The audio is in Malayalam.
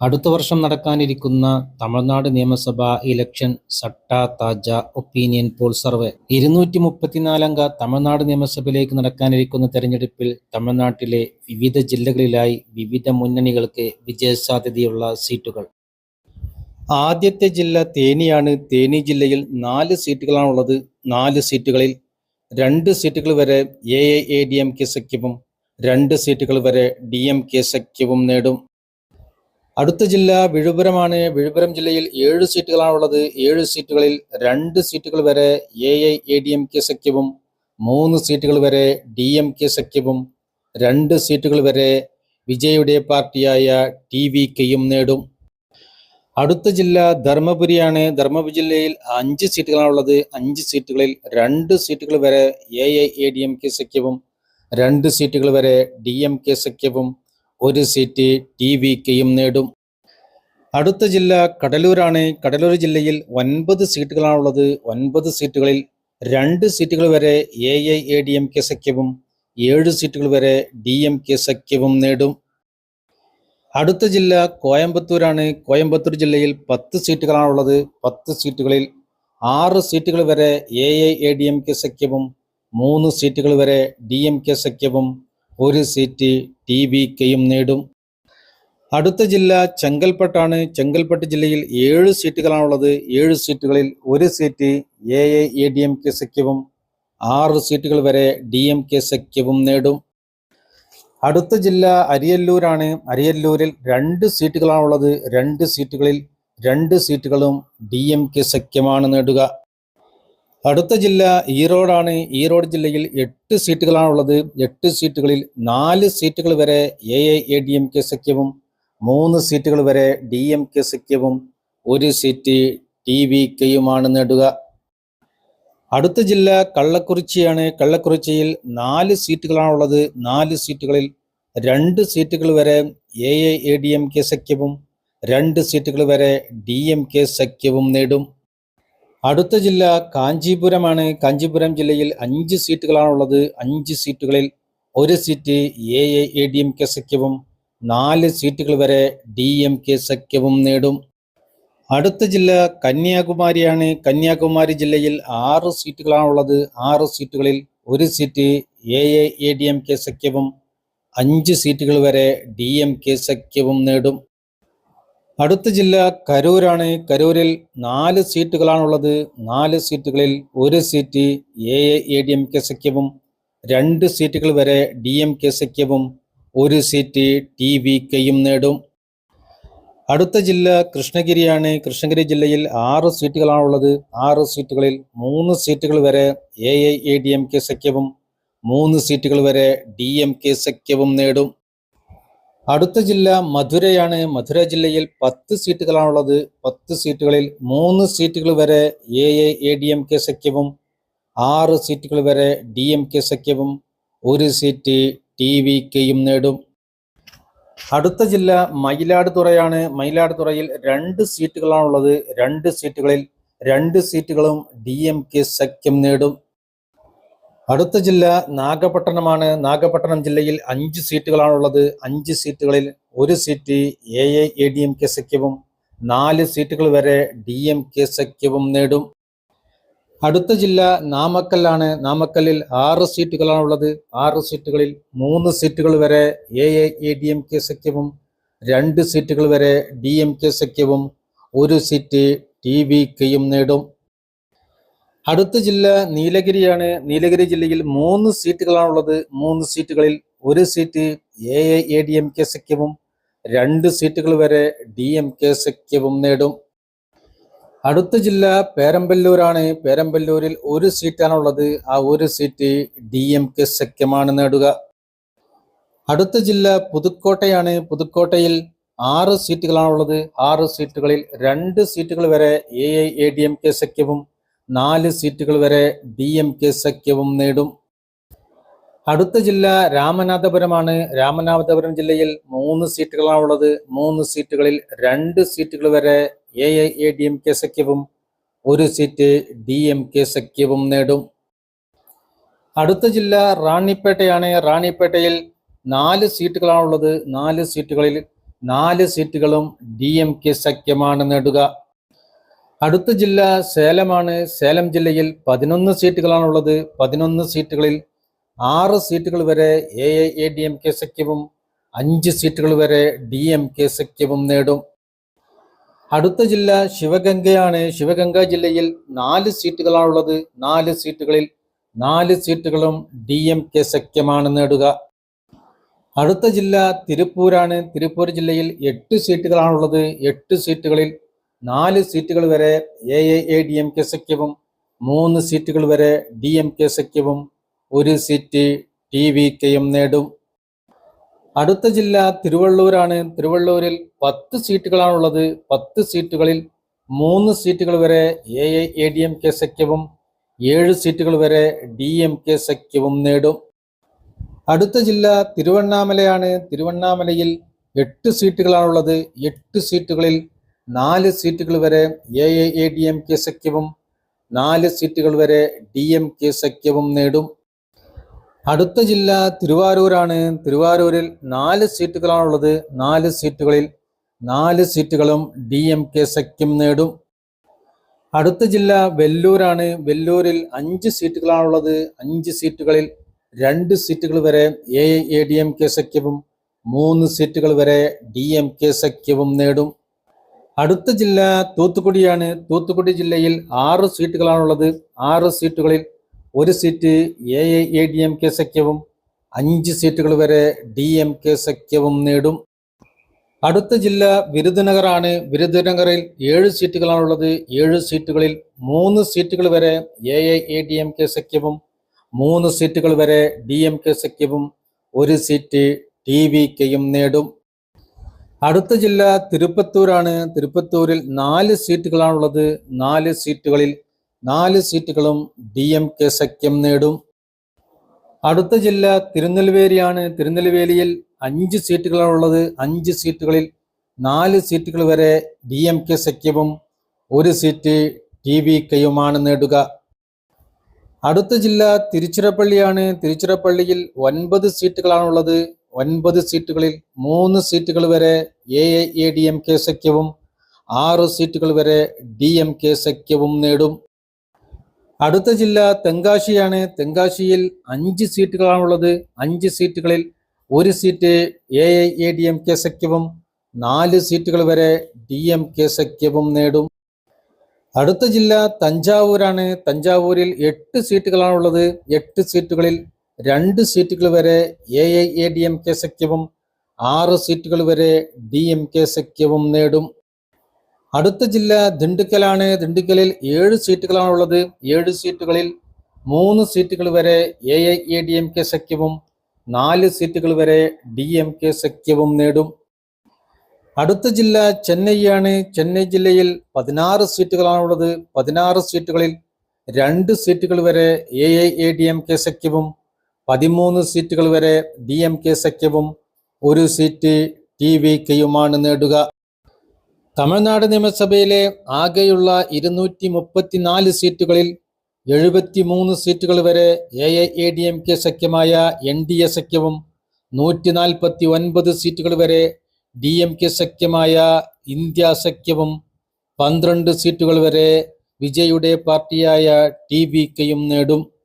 അടുത്ത വർഷം നടക്കാനിരിക്കുന്ന തമിഴ്നാട് നിയമസഭാ ഇലക്ഷൻ സട്ട താജ ഒപ്പീനിയൻ പോൾ സർവേ. ഇരുന്നൂറ്റി മുപ്പത്തിനാലംഗ തമിഴ്നാട് നിയമസഭയിലേക്ക് നടക്കാനിരിക്കുന്ന തെരഞ്ഞെടുപ്പിൽ തമിഴ്നാട്ടിലെ വിവിധ ജില്ലകളിലായി വിവിധ മുന്നണികൾക്ക് വിജയസാധ്യതയുള്ള സീറ്റുകൾ. ആദ്യത്തെ ജില്ല തേനിയാണ്. തേനി ജില്ലയിൽ നാല് സീറ്റുകളാണുള്ളത്. നാല് സീറ്റുകളിൽ രണ്ട് സീറ്റുകൾ വരെ A A D M K സഖ്യവും രണ്ട് സീറ്റുകൾ വരെ ഡി എം കെ സഖ്യവും നേടും. അടുത്ത ജില്ല വിഴുപുരമാണ്. വിഴുപുരം ജില്ലയിൽ ഏഴ് സീറ്റുകളാണുള്ളത്. ഏഴ് സീറ്റുകളിൽ രണ്ട് സീറ്റുകൾ വരെ A I A D M K സഖ്യവും മൂന്ന് സീറ്റുകൾ വരെ ഡി എം കെ സഖ്യവും രണ്ട് സീറ്റുകൾ വരെ വിജയുടെ പാർട്ടിയായ ടി വി കെയും നേടും. അടുത്ത ജില്ല ധർമ്മപുരിയാണ്. ധർമ്മപുരി ജില്ലയിൽ അഞ്ച് സീറ്റുകളാണുള്ളത്. അഞ്ച് സീറ്റുകളിൽ രണ്ട് സീറ്റുകൾ വരെ A I A D M K സഖ്യവും രണ്ട് സീറ്റുകൾ വരെ ഡി എം കെ സഖ്യവും ഒരു സീറ്റ് ടി വി കെയും നേടും. അടുത്ത ജില്ല കടലൂരാണ്. കടലൂർ ജില്ലയിൽ ഒൻപത് സീറ്റുകളാണുള്ളത്. ഒൻപത് സീറ്റുകളിൽ രണ്ട് സീറ്റുകൾ വരെ A I A D M K സഖ്യവും ഏഴ് സീറ്റുകൾ വരെ ഡി എം കെ സഖ്യവും നേടും. അടുത്ത ജില്ല കോയമ്പത്തൂരാണ്. കോയമ്പത്തൂർ ജില്ലയിൽ പത്ത് സീറ്റുകളാണുള്ളത്. പത്ത് സീറ്റുകളിൽ ആറ് സീറ്റുകൾ വരെ A I A D M K സഖ്യവും മൂന്ന് സീറ്റുകൾ വരെ ഡി എം കെ സഖ്യവും ഒരു സീറ്റ് ടി വി കെയും നേടും. അടുത്ത ജില്ല ചെങ്കൽപ്പെട്ടാണ് ചെങ്കൽപ്പെട്ട് ജില്ലയിൽ ഏഴ് സീറ്റുകളാണുള്ളത് ഏഴ് സീറ്റുകളിൽ ഒരു seat A A A D M K സഖ്യവും ആറ് സീറ്റുകൾ വരെ ഡി എം കെ സഖ്യവും നേടും. അടുത്ത ജില്ല അരിയല്ലൂരാണ്. അരിയല്ലൂരിൽ രണ്ട് സീറ്റുകളാണുള്ളത് രണ്ട് സീറ്റുകളിൽ രണ്ട് സീറ്റുകളും ഡി എം കെ സഖ്യമാണ് നേടുക. അടുത്ത ജില്ല ഈറോഡാണ്. ഈറോഡ് ജില്ലയിൽ എട്ട് സീറ്റുകളാണുള്ളത്. എട്ട് സീറ്റുകളിൽ നാല് സീറ്റുകൾ വരെ A A A D M K സഖ്യവും മൂന്ന് സീറ്റുകൾ വരെ ഡി എം കെ സഖ്യവും ഒരു സീറ്റ് ടി വി കെയുമാണ് നേടുക. അടുത്ത ജില്ല കള്ളക്കുറിച്ചിയാണ്. കള്ളക്കുറിച്ചിയിൽ നാല് സീറ്റുകളാണുള്ളത്. നാല് സീറ്റുകളിൽ രണ്ട് സീറ്റുകൾ വരെ A A A D M K സഖ്യവും രണ്ട് സീറ്റുകൾ വരെ ഡി എം കെ സഖ്യവും നേടും. അടുത്ത ജില്ല കാഞ്ചീപുരമാണ്. കാഞ്ചീപുരം ജില്ലയിൽ അഞ്ച് സീറ്റുകളാണുള്ളത്. അഞ്ച് സീറ്റുകളിൽ ഒരു seat A A D M K സഖ്യവും നാല് സീറ്റുകൾ വരെ ഡി എം കെ സഖ്യവും നേടും. അടുത്ത ജില്ല കന്യാകുമാരിയാണ്. കന്യാകുമാരി ജില്ലയിൽ ആറ് സീറ്റുകളാണുള്ളത്. ആറ് സീറ്റുകളിൽ ഒരു seat A A D M K സഖ്യവും അഞ്ച് സീറ്റുകൾ വരെ ഡി എം കെ സഖ്യവും നേടും. അടുത്ത ജില്ല കരൂരാണ്. കരൂരിൽ നാല് സീറ്റുകളാണുള്ളത്. നാല് സീറ്റുകളിൽ ഒരു seat A A D M K സഖ്യവും രണ്ട് സീറ്റുകൾ വരെ ഡി എം കെ സഖ്യവും ഒരു സീറ്റ് ടി വി കെയും നേടും. അടുത്ത ജില്ല കൃഷ്ണഗിരിയാണ്. കൃഷ്ണഗിരി ജില്ലയിൽ ആറ് സീറ്റുകളാണുള്ളത്. ആറ് സീറ്റുകളിൽ മൂന്ന് സീറ്റുകൾ വരെ A A D M K സഖ്യവും മൂന്ന് സീറ്റുകൾ വരെ ഡി എം കെ സഖ്യവും നേടും. അടുത്ത ജില്ല മധുരയാണ്. മധുര ജില്ലയിൽ പത്ത് സീറ്റുകളാണുള്ളത്. പത്ത് സീറ്റുകളിൽ മൂന്ന് സീറ്റുകൾ വരെ A A A D M K സഖ്യവും ആറ് സീറ്റുകൾ വരെ ഡി എം കെ സഖ്യവും ഒരു സീറ്റ് ടി വി കെയും നേടും. അടുത്ത ജില്ല മയിലാടുതുറയാണ്. മയിലാടുതുറയിൽ രണ്ട് സീറ്റുകളാണുള്ളത്. രണ്ട് സീറ്റുകളിൽ രണ്ട് സീറ്റുകളും ഡി എം കെ സഖ്യം നേടും. അടുത്ത ജില്ല നാഗപട്ടണമാണ്. നാഗപട്ടണം ജില്ലയിൽ അഞ്ച് സീറ്റുകളാണുള്ളത്. അഞ്ച് സീറ്റുകളിൽ ഒരു seat A A A D M K സഖ്യവും നാല് സീറ്റുകൾ വരെ ഡി എം കെ സഖ്യവും നേടും. അടുത്ത ജില്ല നാമക്കല്ലാണ്. നാമക്കല്ലിൽ ആറ് സീറ്റുകളാണുള്ളത്. ആറ് സീറ്റുകളിൽ മൂന്ന് സീറ്റുകൾ വരെ A A A D M K സഖ്യവും രണ്ട് സീറ്റുകൾ വരെ ഡി എം കെ സഖ്യവും ഒരു സീറ്റ് ടി വി കെയും നേടും. അടുത്ത ജില്ല നീലഗിരിയാണ്. നീലഗിരി ജില്ലയിൽ മൂന്ന് സീറ്റുകളാണുള്ളത്. മൂന്ന് സീറ്റുകളിൽ ഒരു seat A A A D M K സഖ്യവും രണ്ട് സീറ്റുകൾ വരെ ഡി എം കെ സഖ്യവും നേടും. അടുത്ത ജില്ല പേരമ്പല്ലൂരാണ്. പേരമ്പല്ലൂരിൽ ഒരു സീറ്റാണുള്ളത്. ആ ഒരു സീറ്റ് ഡി എം കെ സഖ്യമാണ് നേടുക. അടുത്ത ജില്ല പുതുക്കോട്ടയാണ്. പുതുക്കോട്ടയിൽ ആറ് സീറ്റുകളാണുള്ളത്. ആറ് സീറ്റുകളിൽ രണ്ട് സീറ്റുകൾ വരെ A I A D M K സഖ്യവും നാല് സീറ്റുകൾ വരെ ഡി എം കെ സഖ്യവും നേടും. അടുത്ത ജില്ല രാമനാഥപുരമാണ്. രാമനാഥപുരം ജില്ലയിൽ മൂന്ന് സീറ്റുകളാണുള്ളത് മൂന്ന് സീറ്റുകളിൽ രണ്ട് സീറ്റുകൾ വരെ A A D M K സഖ്യവും ഒരു സീറ്റ് ഡി എം കെ സഖ്യവും നേടും. അടുത്ത ജില്ല റാണിപ്പേട്ടയാണ്. റാണിപ്പേട്ടയിൽ നാല് സീറ്റുകളാണുള്ളത് നാല് സീറ്റുകളിൽ നാല് സീറ്റുകളും ഡി എം കെ സഖ്യമാണ് നേടുക. അടുത്ത ജില്ല സേലമാണ്. സേലം ജില്ലയിൽ പതിനൊന്ന് സീറ്റുകളാണുള്ളത്. പതിനൊന്ന് സീറ്റുകളിൽ ആറ് സീറ്റുകൾ വരെ A A A D M K സഖ്യവും അഞ്ച് സീറ്റുകൾ വരെ ഡി എം കെ സഖ്യവും നേടും. അടുത്ത ജില്ല ശിവഗംഗയാണ്. ശിവഗംഗ ജില്ലയിൽ നാല് സീറ്റുകളാണുള്ളത്. നാല് സീറ്റുകളിൽ നാല് സീറ്റുകളും ഡി എം കെ സഖ്യമാണ് നേടുക. അടുത്ത ജില്ല തിരുപ്പൂരാണ്. തിരുപ്പൂർ ജില്ലയിൽ എട്ട് സീറ്റുകളാണുള്ളത്. എട്ട് സീറ്റുകളിൽ നാല് സീറ്റുകൾ വരെ A A A D M K സഖ്യവും മൂന്ന് സീറ്റുകൾ വരെ ഡി എം കെ സഖ്യവും ഒരു സീറ്റ് ടി വി കെയും നേടും. അടുത്ത ജില്ല തിരുവള്ളൂരാണ്. തിരുവള്ളൂരിൽ പത്ത് സീറ്റുകളാണുള്ളത്. പത്ത് സീറ്റുകളിൽ മൂന്ന് സീറ്റുകൾ വരെ A A D M K സഖ്യവും ഏഴ് സീറ്റുകൾ വരെ ഡി എം കെ സഖ്യവും നേടും. അടുത്ത ജില്ല തിരുവണ്ണാമലയാണ്. തിരുവണ്ണാമലയിൽ എട്ട് സീറ്റുകളാണുള്ളത്. എട്ട് സീറ്റുകളിൽ നാല് സീറ്റുകൾ വരെ A A A D M K സഖ്യവും നാല് സീറ്റുകൾ വരെ ഡി എം കെ സഖ്യവും നേടും. അടുത്ത ജില്ല തിരുവാരൂരാണ്. തിരുവാരൂരിൽ നാല് സീറ്റുകളാണുള്ളത്. നാല് സീറ്റുകളിൽ നാല് സീറ്റുകളും ഡി എം കെ സഖ്യം നേടും. അടുത്ത ജില്ല വെല്ലൂരാണ്. വെല്ലൂരിൽ അഞ്ച് സീറ്റുകളാണുള്ളത്. അഞ്ച് സീറ്റുകളിൽ രണ്ട് സീറ്റുകൾ വരെ A A D M K സഖ്യവും മൂന്ന് സീറ്റുകൾ വരെ ഡി എം കെ സഖ്യവും നേടും. അടുത്ത ജില്ല തൂത്തുക്കുടിയാണ്. തൂത്തുക്കുടി ജില്ലയിൽ ആറ് സീറ്റുകളാണുള്ളത്. ആറ് സീറ്റുകളിൽ ഒരു seat A A D M K സഖ്യവും അഞ്ച് സീറ്റുകൾ വരെ ഡി എം കെ സഖ്യവും നേടും. അടുത്ത ജില്ല വിരുദനഗറാണ്. വിരുദനഗറിൽ ഏഴ് സീറ്റുകളാണുള്ളത്. ഏഴ് സീറ്റുകളിൽ മൂന്ന് സീറ്റുകൾ വരെ A A D M K സഖ്യവും മൂന്ന് സീറ്റുകൾ വരെ ഡി എം കെ സഖ്യവും ഒരു സീറ്റ് ടി വി കെയും നേടും. അടുത്ത ജില്ല തിരുപ്പത്തൂരാണ്. തിരുപ്പത്തൂരിൽ നാല് സീറ്റുകളാണുള്ളത്. നാല് സീറ്റുകളിൽ നാല് സീറ്റുകളും ഡി എം കെ സഖ്യം നേടും. അടുത്ത ജില്ല തിരുനെൽവേലിയാണ്. തിരുനെൽവേലിയിൽ അഞ്ച് സീറ്റുകളാണുള്ളത്. അഞ്ച് സീറ്റുകളിൽ നാല് സീറ്റുകൾ വരെ ഡി എം കെ സഖ്യവും ഒരു സീറ്റ് ടി വി കെയുമാണ് നേടുക. അടുത്ത ജില്ല തിരുച്ചിറപ്പള്ളിയാണ്. തിരുച്ചിറപ്പള്ളിയിൽ ഒൻപത് സീറ്റുകളാണുള്ളത്. ഒൻപത് സീറ്റുകളിൽ മൂന്ന് സീറ്റുകൾ വരെ A A D M K സഖ്യവും ആറ് സീറ്റുകൾ വരെ ഡി എം കെ സഖ്യവും നേടും. അടുത്ത ജില്ല തെങ്കാശിയാണ്. തെങ്കാശിയിൽ അഞ്ച് സീറ്റുകളാണുള്ളത്. അഞ്ച് സീറ്റുകളിൽ ഒരു seat A A D M K സഖ്യവും നാല് സീറ്റുകൾ വരെ ഡി എം കെ സഖ്യവും നേടും. അടുത്ത ജില്ല തഞ്ചാവൂരാണ്. തഞ്ചാവൂരിൽ എട്ട് സീറ്റുകളാണുള്ളത്. എട്ട് സീറ്റുകളിൽ രണ്ട് സീറ്റുകൾ വരെ A I A D M K സഖ്യവും ആറ് സീറ്റുകൾ വരെ ഡി എം കെ സഖ്യവും നേടും. അടുത്ത ജില്ല ദിണ്ടുക്കലാണ്. ദിണ്ടുക്കലിൽ ഏഴ് സീറ്റുകളാണുള്ളത് ഏഴ് സീറ്റുകളിൽ മൂന്ന് സീറ്റുകൾ വരെ A I A D M K സഖ്യവും നാല് സീറ്റുകൾ വരെ ഡി എം കെ സഖ്യവും നേടും. അടുത്ത ജില്ല ചെന്നൈയാണ്. ചെന്നൈ ജില്ലയിൽ പതിനാറ് സീറ്റുകളാണുള്ളത് പതിനാറ് സീറ്റുകളിൽ രണ്ട് സീറ്റുകൾ വരെ A I A D M K സഖ്യവും പതിമൂന്ന് സീറ്റുകൾ വരെ ഡി എം കെ സഖ്യവും ഒരു സീറ്റ് ടി വി കെയുമാണ് നേടുക. തമിഴ്നാട് നിയമസഭയിലെ ആകെയുള്ള ഇരുന്നൂറ്റി മുപ്പത്തിനാല് സീറ്റുകളിൽ എഴുപത്തി മൂന്ന് സീറ്റുകൾ വരെ A A D M K സഖ്യമായ N D A സഖ്യവും നൂറ്റി നാൽപ്പത്തി ഒൻപത് സീറ്റുകൾ വരെ ഡി എം കെ സഖ്യമായ ഇന്ത്യ സഖ്യവും പന്ത്രണ്ട് സീറ്റുകൾ വരെ വിജയുടെ പാർട്ടിയായ ടി വി കെയും നേടും.